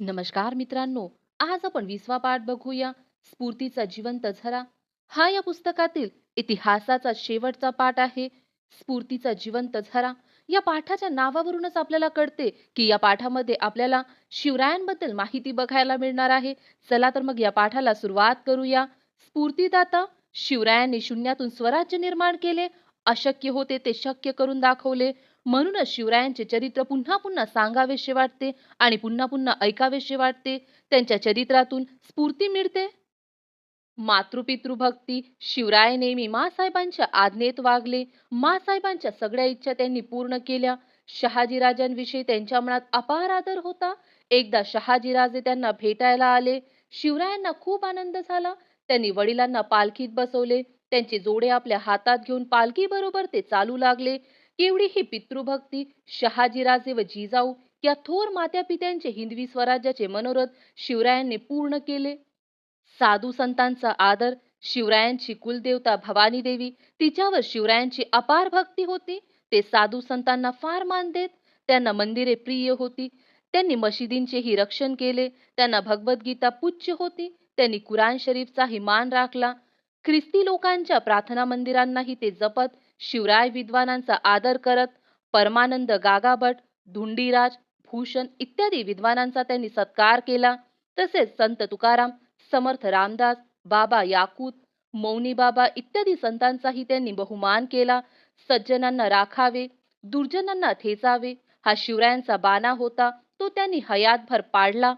नमस्कार मित्रांनो आज आपण विसवा पाठ बघूया. स्फूर्तीचा जिवंत झरा हा या पुस्तकातील इतिहासाचा शेवटचा पाठ आहे. स्फूर्तीचा जिवंत झरा या पाठाच्या नावावरूनच आपल्याला कळते की या पाठामध्ये आपल्याला शिवरायांबद्दल माहिती बघायला मिळणार आहे. चला तर मग या पाठाला सुरुवात करूया. स्फूर्तीदाता शिवरायांनी शून्यातून स्वराज्य निर्माण केले. अशक्य होते ते शक्य करून दाखवले. म्हणूनच शिवरायांचे चरित्र पुन्हा पुन्हा सांगावेसे वाटते आणि पुन्हा पुन्हा ऐकावेसे वाटते. त्यांच्या चरित्रातून स्फूर्ती मिळते. मातृपितृभक्ती शिवराय नेहमी मासाहेबांच्या आज्ञेत वागले. मासाहेबांच्या सगळ्या इच्छा त्यांनी पूर्ण केल्या. शहाजीराजांविषयी त्यांच्या मनात अपार आदर होता. एकदा शहाजीराजे त्यांना भेटायला आले. शिवरायांना खूप आनंद झाला. त्यांनी वडिलांना पालखीत बसवले. त्यांचे जोडे आपल्या हातात घेऊन पालखी बरोबर ते चालू लागले. केवढी ही पितृभक्ती? शहाजीराजे व जिजाऊ या थोर मात्यापित्यांचे हिंदवी स्वराज्याचे मनोरथ शिवरायांनी पूर्ण केले. साधू संतांचा आदर शिवरायांची कुलदेवता भवानी देवी तिच्यावर शिवरायांची अपार भक्ती होती. ते साधू संतांना फार मान देत त्यांना मंदिरे प्रिय होती. त्यांनी मशिदींचेही रक्षण केले. त्यांना भगवद्गीता पुच्छ होती. त्यांनी कुराण शरीफचाही मान राखला. ख्रिस्ती लोकांच्या प्रार्थना मंदिरांनाही ते जपत शिवराय विद्वानांचा आदर करत परमानंद गागाभट धुंडीराज भूषण इत्यादी विद्वानांचा त्यांनी सत्कार केला. तसेच संत तुकाराम समर्थ रामदास बाबा याकूत मौनी बाबा इत्यादी संतांचाही त्यांनी बहुमान केला. सज्जनांना राखावे दुर्जनांना ठेचावे हा शिवरायांचा बाणा होता. तो त्यांनी हयातभर पाडला.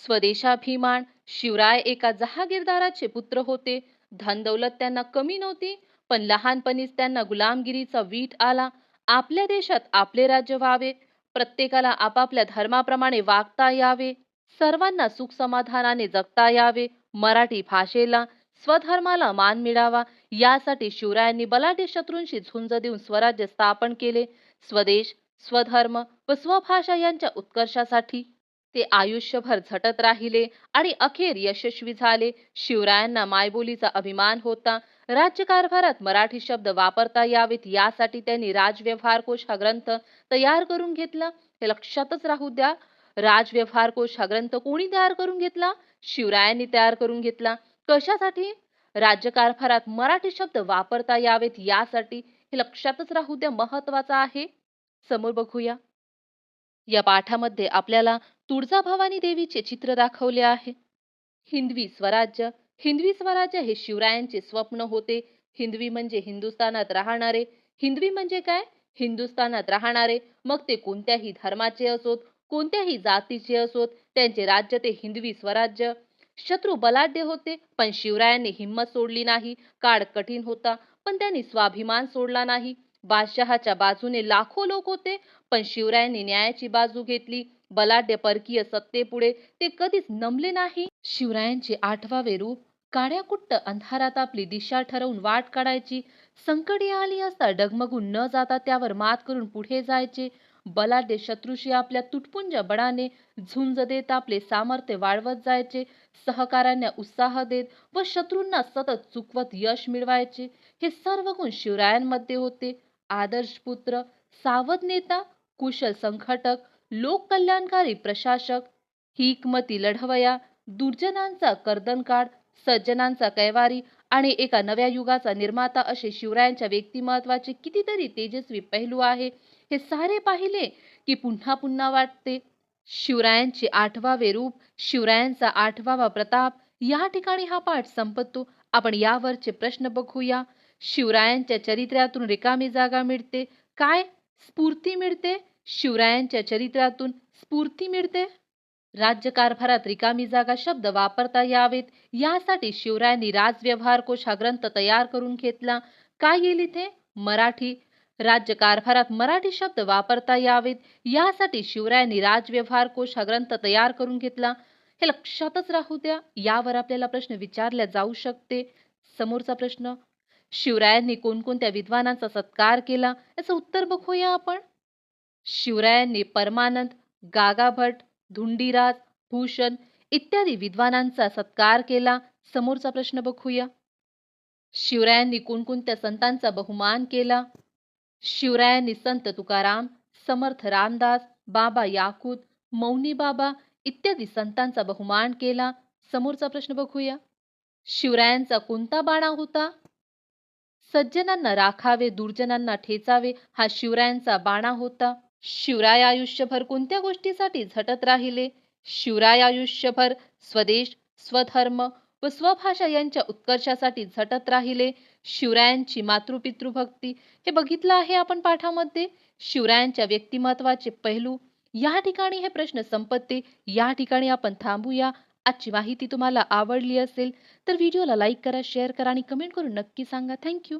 स्वदेशाभिमान शिवराय एका जहागीरदाराचे पुत्र होते. धनदौलत त्यांना कमी नव्हती. पण लहानपणीच त्यांना गुलामगिरीचा वीट आला. आपल्या देशात आपले राज्य व्हावे. प्रत्येकाला आपापल्या धर्माप्रमाणे वागता यावे. सर्वांना सुख समाधानाने जगता यावे. मराठी भाषेला स्वधर्माला मान मिळावा. यासाठी शिवरायांनी बलाढ्य शत्रूंशी झुंज देऊन स्वराज्य स्थापन केले. स्वदेश स्वधर्म व स्वभाषा यांच्या उत्कर्षासाठी ते आयुष्यभर झटत राहिले आणि अखेर यशस्वी झाले. शिवरायांना मायबोलीचा अभिमान होता. राज्यकारभारात मराठी शब्द वापरता यावेत यासाठी त्यांनी राजव्यवहार कोश हा ग्रंथ तयार करून घेतला. हे लक्षातच राहू द्या राजव्यवहार कोश हा ग्रंथ कोणी तयार करून घेतला? शिवरायांनी तयार करून घेतला. कशासाठी? राज्यकारभारात मराठी शब्द वापरता यावेत यासाठी हे लक्षातच राहू द्या महत्त्वाचा आहे. समोर बघूया. या पाठामध्ये आपल्याला तुळजाभवानी देवीचे चित्र दाखवले आहे. हिंदवी स्वराज्य हिंदवी स्वराज्य हे शिवरायांचे स्वप्न होते. हिंदवी म्हणजे हिंदुस्थानात राहणारे. हिंदवी म्हणजे काय? हिंदुस्थानात राहणारे. मग ते कोणत्याही धर्माचे असोत कोणत्याही जातीचे असोत. त्यांचे राज्य ते हिंदवी स्वराज्य. शत्रू बलाढ्य होते पण शिवरायांनी हिंमत सोडली नाही. काळ कठीण होता पण त्यांनी स्वाभिमान सोडला नाही. बादशहाच्या बाजूने लाखो लोक होते पण शिवरायांनी न्यायाची बाजू घेतली. बलाढ्य परकीय सत्तेपुढे ते कधीच नमले नाही. शिवरायांचे आठवावे रूप काड्याकुट्ट अंधारात आपली दिशा ठरवून वाट काढायची. संकटी आली असता डगमगून न जाता त्यावर मात करून पुढे जायचे. बलाढ्य शत्रूशी आपल्या तुटपुंज बळाने झुंज देत आपले सामर्थ्य वाढवत जायचे. सहकाऱ्यांना उत्साह देत व शत्रूंना सतत चुकवत यश मिळवायचे. हे सर्व गुण शिवरायांमध्ये होते. आदर्श पुत्र सावध नेता कुशल संघटक लोककल्याणकारी प्रशासक हिकमती लढवया दुर्जनांचा कर्दनकाळ सज्जनांचा कैवारी आणि एका नव्या युगाचा निर्माता असे शिवरायांच्या व्यक्तिमत्वाचे कितीतरी तेजस्वी पैलू आहे हे सारे पाहिले की पुन्हा पुन्हा वाटते. शिवरायांचे आठवावे रूप शिवरायांचा आठवावा प्रताप या ठिकाणी हा पाठ संपतो. आपण यावरचे प्रश्न बघूया. शिवरायांच्या चरित्रातून रिकामी जागा मिळते. काय? स्फूर्ती मिळते? शिवरायांच्या चरित्रातून स्फूर्ती मिळते? राज्यकारभारात रिकामी जागा शब्द वापरता यावेत. यासाठी शिवरायांनी राजव्यवहार कोश हा ग्रंथ तयार करून घेतला. काय येईल इथे? मराठी. राज्यकारभारात मराठी शब्द वापरता यावेत. यासाठी शिवरायांनी राजव्यवहार कोश हा ग्रंथ तयार करून घेतला. हे लक्षातच राहू द्या. यावर आपल्याला प्रश्न विचारला जाऊ शकते. समोरचा प्रश्न शिवरायांनी कोणकोणत्या विद्वानांचा सत्कार केला? याचं उत्तर बघूया आपण. शिवरायांनी परमानंद गागाभट धुंडीराज भूषण इत्यादी विद्वानांचा सत्कार केला. समोरचा प्रश्न बघूया. शिवरायांनी कोणकोणत्या संतांचा बहुमान केला? शिवरायांनी संत तुकाराम समर्थ रामदास बाबा याकूत मौनी बाबा इत्यादी संतांचा बहुमान केला. समोरचा प्रश्न बघूया. शिवरायांचा कोणता बाणा होता? सज्जनांना राखावे दुर्जनांना ठेचावे हा शिवरायांचा बाणा होता. शिवराय आयुष्यभर कोणत्या गोष्टीसाठी झटत राहिले? शिवराय आयुष्यभर स्वदेश स्वधर्म व स्वभाषा यांच्या उत्कर्षासाठी झटत राहिले? शिवरायांची मातृपितृभक्ती हे बघितलं आहे आपण पाठामध्ये? शिवरायांच्या व्यक्तिमत्वाचे पैलू? या ठिकाणी हे प्रश्न संपत्ते. या ठिकाणी आपण थांबूया. आजची माहिती तुम्हाला आवडली असेल तर व्हिडिओला लाईक करा शेअर करा आणि कमेंट करून नक्की सांगा. थँक्यू.